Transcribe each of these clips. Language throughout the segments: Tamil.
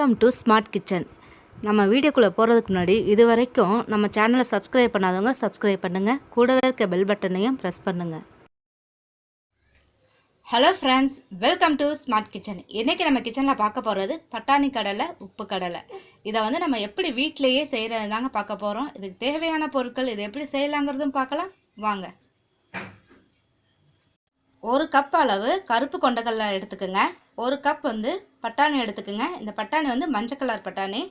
வெல்கம் டு ஸ்மார்ட் கிச்சன் நம்ம வீடியோக்குள்ளே போகிறதுக்கு முன்னாடி இது வரைக்கும் நம்ம சேனலை சப்ஸ்கிரைப் பண்ணாதவங்க சப்ஸ்கிரைப் பண்ணுங்கள் கூடவே இருக்க பெல் பட்டனையும் ப்ரெஸ் பண்ணுங்கள் hello friends welcome to smart kitchen இன்றைக்கி நம்ம கிச்சனில் பார்க்க போகிறது பட்டாணி கடலை உப்பு கடலை. இதை வந்து நம்ம எப்படி வீட்டிலையே செய்கிறது தாங்க பார்க்க போகிறோம் இதுக்கு தேவையான பொருட்கள் இது எப்படி செய்யலாங்கிறதும் பார்க்கலாம். வாங்க. ஒரு கப் அளவு கருப்பு கொண்டக்கடலை எடுத்துக்கோங்க. ஒரு கப் வந்து பட்டாணி எடுத்துக்கோங்க. இந்த பட்டாணி வந்து மஞ்சள் கலர் பட்டாணி.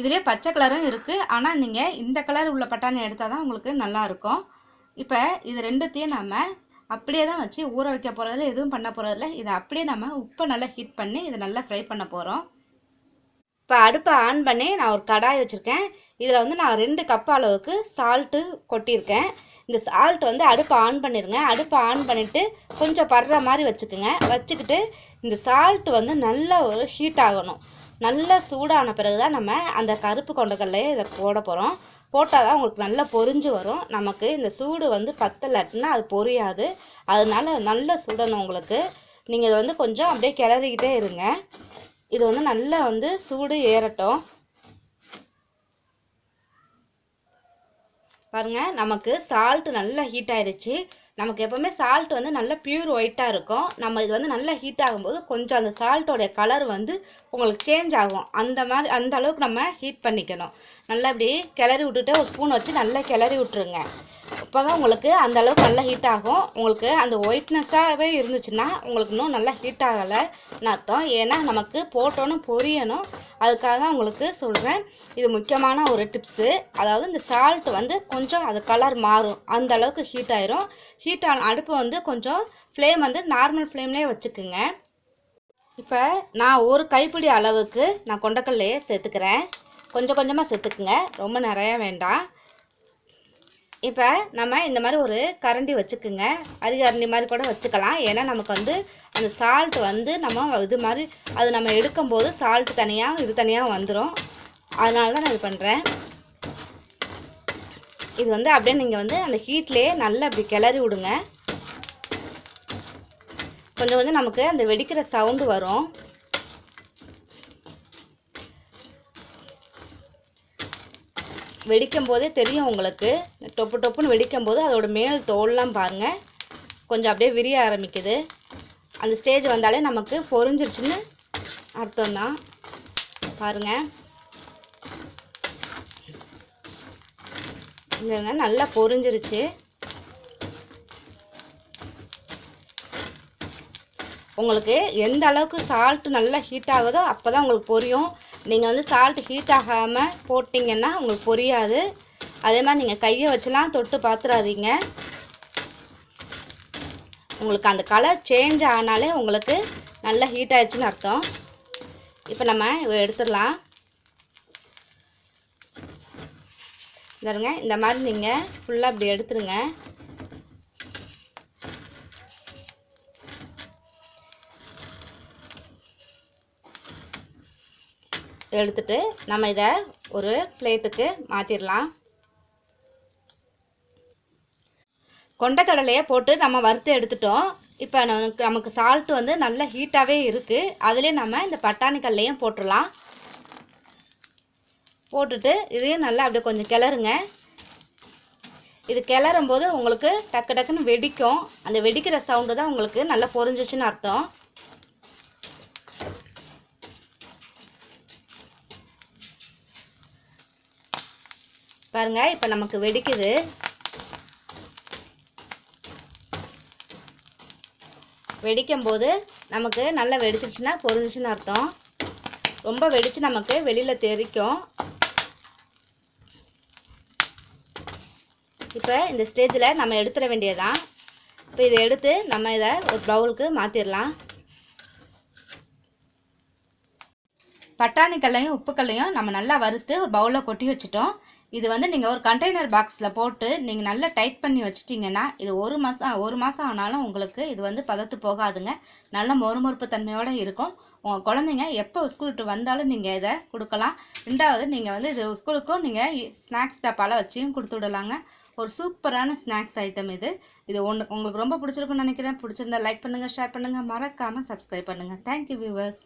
இதுலேயே பச்சை கலரும் இருக்குது ஆனால் நீங்கள் இந்த கலர் உள்ள பட்டாணி எடுத்தால் தான் உங்களுக்கு நல்லாயிருக்கும் இப்போ இது ரெண்டுத்தையும் நம்ம அப்படியே தான் வச்சு ஊற வைக்க போகிறதில்ல எதுவும் பண்ண போகிறதில்ல இதை அப்படியே நம்ம உப்பை நல்லா ஹீட் பண்ணி இதை நல்லா ஃப்ரை பண்ண போகிறோம் இப்போ அடுப்பை ஆன் பண்ணி நான் ஒரு கடாய் வச்சுருக்கேன். இதில் வந்து நான் ரெண்டு கப் அளவுக்கு சால்ட்டு கொட்டியிருக்கேன். இந்த சால்ட் வந்து அடுப்பை ஆன் பண்ணிடுங்க அடுப்பை ஆன் பண்ணிவிட்டு கொஞ்சம் படுற மாதிரி வச்சுக்கோங்க. வச்சுக்கிட்டு இந்த சால்ட் வந்து நல்லா ஒரு ஹீட் ஆகணும். நல்லா சூடான பிறகு தான் நம்ம அந்த கருப்பு கொண்டக்கல்லையே இதை போட போகிறோம் போட்டால் தான் உங்களுக்கு நல்லா பொரிஞ்சு வரும். நமக்கு இந்த சூடு வந்து பத்தலட்டுனா அது பொரியாது. அதனால நல்லா சுடணும் உங்களுக்கு. நீங்கள் இதை வந்து கொஞ்சம் அப்படியே கிளறிக்கிட்டே இருங்க. இது வந்து நல்லா வந்து சூடு ஏறட்டும். பாருங்க நமக்கு சால்ட் நல்லா ஹீட் ஆயிடுச்சு. நமக்கு எப்போவுமே சால்ட் வந்து நல்லா பியூர் ஒயிட்டாக இருக்கும். நம்ம இது வந்து நல்லா ஹீட் ஆகும்போது கொஞ்சம் அந்த சால்ட்டோடைய கலர் வந்து உங்களுக்கு சேஞ்ச் ஆகும். அந்த மாதிரி அந்த அளவுக்கு நம்ம ஹீட் பண்ணிக்கணும். நல்லா இப்படி கிளறி விட்டுட்டு ஒரு ஸ்பூன் வச்சு நல்லா கிளறி விட்டுருங்க. அப்போ தான் உங்களுக்கு அந்த அளவுக்கு நல்லா ஹீட் ஆகும். உங்களுக்கு அந்த ஒயிட்னஸாகவே இருந்துச்சுன்னா உங்களுக்கு இன்னும் நல்லா ஹீட் ஆகலைன்னு அர்த்தம். ஏன்னா நமக்கு போட்டோன்னு பொரியணும். அதுக்காக தான் உங்களுக்கு சொல்கிறேன் இது முக்கியமான ஒரு டிப்ஸு அதாவது இந்த சால்ட் வந்து கொஞ்சம் அது கலர் மாறும். அந்த அளவுக்கு ஹீட் ஆயிரும். ஹீட் ஆன அடுப்பு வந்து கொஞ்சம் ஃப்ளேம் வந்து நார்மல் ஃப்ளேம்லேயே வச்சுக்குங்க. இப்போ நான் ஒரு கைப்பிடி அளவுக்கு நான் கொண்டக்கல்லையே சேர்த்துக்கிறேன். கொஞ்சம் கொஞ்சமாக சேர்த்துக்குங்க. ரொம்ப நிறையா வேண்டாம். இப்போ நம்ம இந்த மாதிரி ஒரு கரண்டி வச்சுக்குங்க. அரிகரண்டி மாதிரி கூட வச்சுக்கலாம். ஏன்னா நமக்கு வந்து அந்த சால்ட் வந்து நம்ம இது மாதிரி அது நம்ம எடுக்கும்போது சால்ட் தனியாக இது தனியாக வந்துடும் அதனால தான் நான் இது பண்ணுறேன் இது வந்து அப்படியே நீங்கள் வந்து அந்த ஹீட்லேயே நல்லா அப்படி கிளறி விடுங்க. கொஞ்சம் கொஞ்சம் நமக்கு அந்த வெடிக்கிற சவுண்டு வரும். வெடிக்கும் போதே தெரியும் உங்களுக்கு. டொப்பு டொப்புன்னு வெடிக்கும் போது அதோட மேல் தோல்லாம் பாருங்கள் கொஞ்சம் அப்படியே விரிய ஆரம்பிக்குது. அந்த ஸ்டேஜ் வந்தாலே நமக்கு பொறிஞ்சிருச்சுன்னு அர்த்தம் தான் பாருங்கள் இங்கங்க நல்லா பொரிஞ்சிருச்சு. உங்களுக்கு எந்த அளவுக்கு சால்ட்டு நல்லா ஹீட் ஆகுதோ அப்போ தான் உங்களுக்கு பொரியும். நீங்கள் வந்து சால்ட் ஹீட் ஆகாமல் போட்டிங்கன்னா உங்களுக்கு பொரியாது. அதே மாதிரி நீங்கள் கையை வச்சுலாம் தொட்டு பார்த்துடாதீங்க உங்களுக்கு அந்த கலர் சேஞ்ச் ஆனாலே உங்களுக்கு நல்லா ஹீட் ஆயிடுச்சுன்னு அர்த்தம். இப்போ நம்ம எடுத்துடலாம். தருங்க இந்த மாதிரி நீங்கள் ஃபுல்லாக இப்படி எடுத்துருங்க. எடுத்துட்டு நம்ம இதை ஒரு பிளேட்டுக்கு மாற்றிடலாம் கொண்டக்கடலையை போட்டு நம்ம வறுத்து எடுத்துட்டோம். இப்போ நமக்கு நமக்கு சால்ட் வந்து நல்ல ஹீட்டாகவே இருக்குது அதுலேயே நம்ம இந்த பட்டாணி கல்லையும் போட்டுடலாம். போட்டுட்டு இதையும் நல்லா அப்படியே கொஞ்சம் கிளறுங்க. இது கிளறும் போது உங்களுக்கு டக்கு டக்குன்னு வெடிக்கும். அந்த வெடிக்கிற சவுண்டு தான் உங்களுக்கு நல்லா பொறிஞ்சிச்சுன்னு அர்த்தம். பாருங்கள் இப்போ நமக்கு வெடிக்குது. வெடிக்கும் போது நமக்கு நல்லா வெடிச்சிருச்சுன்னா பொறிஞ்சிச்சுன்னு அர்த்தம். ரொம்ப வெடித்து நமக்கு வெளியில் தெரிக்கும் இப்போ இந்த ஸ்டேஜில் நம்ம எடுத்துட வேண்டியதான் இப்போ இதை எடுத்து நம்ம இதை ஒரு பவுலுக்கு மாற்றிடலாம் பட்டாணி கல்லையும் உப்பு கல்லையும் நம்ம நல்லா வறுத்து ஒரு பவுலில் கொட்டி வச்சுட்டோம். இது வந்து நீங்கள் ஒரு கண்டெய்னர் பாக்ஸில் போட்டு நீங்கள் நல்லா டைட் பண்ணி வச்சிட்டிங்கன்னா இது ஒரு மாதம் ஒரு மாதம் ஆனாலும் உங்களுக்கு இது வந்து பதத்து போகாதுங்க. நல்ல மொறுமொறுப்பு தன்மையோடு இருக்கும். உங்கள் குழந்தைங்க எப்போ ஸ்கூல் விட்டு வந்தாலும் நீங்கள் இதை கொடுக்கலாம். ரெண்டாவது நீங்கள் வந்து இது ஸ்கூலுக்கும் நீங்கள் ஸ்நாக்ஸ் டப்பாலாம் வச்சியும் கொடுத்து விடலாங்க. ஒரு சூப்பரான ஸ்நாக்ஸ் ஐட்டம் இது. இது ஒன்று உங்களுக்கு ரொம்ப பிடிச்சிருக்குன்னு நினைக்கிறேன். பிடிச்சிருந்தா லைக் பண்ணுங்கள் ஷேர் பண்ணுங்கள் மறக்காமல் சப்ஸ்கிரைப் பண்ணுங்கள் தேங்க்யூ வியூவர்ஸ்